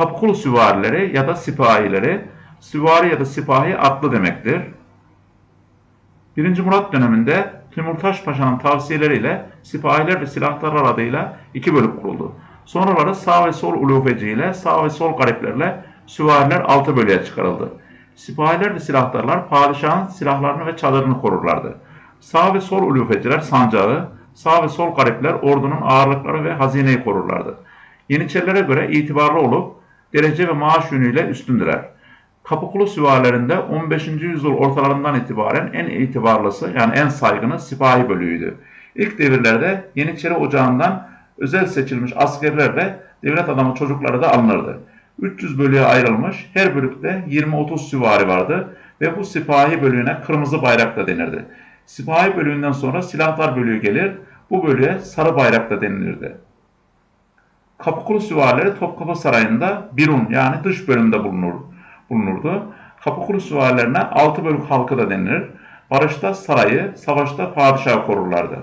Kapıkulu süvarileri ya da sipahileri, süvari ya da sipahi atlı demektir. 1. Murat döneminde Timurtaş Paşa'nın tavsiyeleriyle sipahiler ve silahtarlar adıyla iki bölük kuruldu. Sonraları sağ ve sol ulufeciyle, sağ ve sol gariplerle süvariler altı bölüye çıkarıldı. Sipahiler ve silahtarlar padişahın silahlarını ve çadırını korurlardı. Sağ ve sol ulufeciler sancağı, sağ ve sol garipler ordunun ağırlıkları ve hazineyi korurlardı. Yeniçerilere göre itibarlı olup derece ve maaş yönüyle üstündüler. Kapıkulu süvarilerinde 15. yüzyıl ortalarından itibaren en itibarlısı yani en saygını sipahi bölüğüydü. İlk devirlerde Yeniçeri Ocağı'ndan özel seçilmiş askerler ve devlet adamı çocukları da alınırdı. 300 bölüğe ayrılmış, her bölükte 20-30 süvari vardı ve bu sipahi bölüğüne kırmızı bayrak da denirdi. Sipahi bölüğünden sonra silahlar bölüğü gelir, bu bölüğe sarı bayrak da denilirdi. Kapıkulu süvarileri Topkapı Sarayı'nda Birun yani dış bölümde bulunur, bulunurdu. Kapıkulu süvarilerine altı bölük halkı da denilir. Barışta sarayı, savaşta padişahı korurlardı.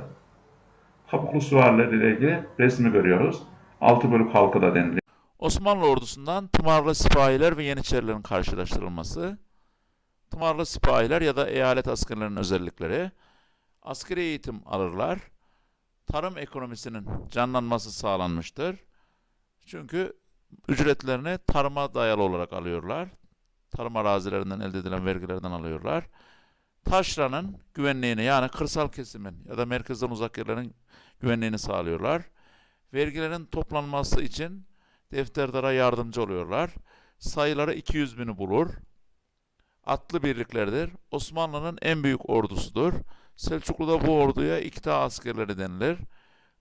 Kapıkulu süvarileri ile ilgili resmi görüyoruz. Altı bölük halkı da deniliyor. Osmanlı ordusundan tımarlı sipahiler ve yeniçerilerin karşılaştırılması, tımarlı sipahiler ya da eyalet askerlerinin özellikleri, askeri eğitim alırlar, tarım ekonomisinin canlanması sağlanmıştır. Çünkü ücretlerini tarıma dayalı olarak alıyorlar. Tarım arazilerinden elde edilen vergilerden alıyorlar. Taşranın güvenliğini yani kırsal kesimin ya da merkezden uzak yerlerin güvenliğini sağlıyorlar. Vergilerin toplanması için defterdara yardımcı oluyorlar. Sayıları 200 bini bulur. Atlı birliklerdir. Osmanlı'nın en büyük ordusudur. Selçuklu'da bu orduya ikta askerleri denilir.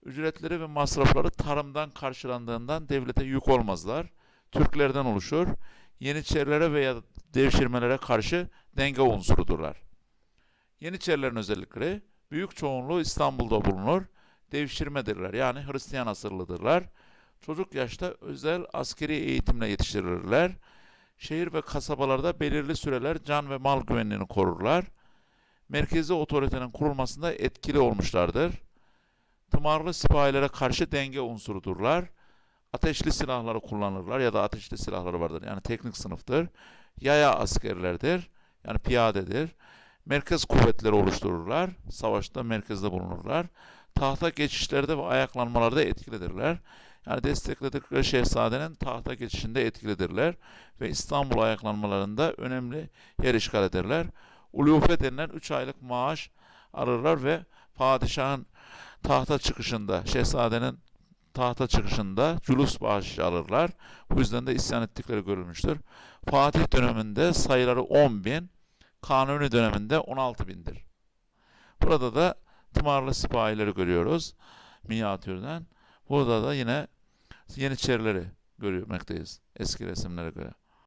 Ücretleri ve masrafları tarımdan karşılandığından devlete yük olmazlar. Türklerden oluşur. Yeniçerilere veya devşirmelere karşı denge unsurudurlar. Yeniçerilerin özellikleri büyük çoğunluğu İstanbul'da bulunur. Devşirmedirler yani Hristiyan asırlıdırlar. Çocuk yaşta özel askeri eğitimle yetiştirilirler. Şehir ve kasabalarda belirli süreler can ve mal güvenliğini korurlar. Merkezi otoritenin kurulmasında etkili olmuşlardır. Tımarlı sipahilere karşı denge unsurudurlar. Ateşli silahları kullanırlar ya da ateşli silahları vardır. Yani teknik sınıftır. Yaya askerlerdir. Yani piyadedir. Merkez kuvvetleri oluştururlar. Savaşta merkezde bulunurlar. Tahta geçişlerde ve ayaklanmalarda etkilidirler. Yani destekledikleri şehzadenin tahta geçişinde etkilidirler ve İstanbul ayaklanmalarında önemli yer işgal ederler. Ulufe denilen 3 aylık maaş alırlar ve padişahın tahta çıkışında, şehzadenin tahta çıkışında culus bağışı alırlar. Bu yüzden de isyan ettikleri görülmüştür. Fatih döneminde sayıları 10 bin, Kanuni döneminde 16 bindir. Burada da tımarlı sipahileri görüyoruz minyatürden. Burada da yine Yeniçerileri görmekteyiz eski resimlere göre.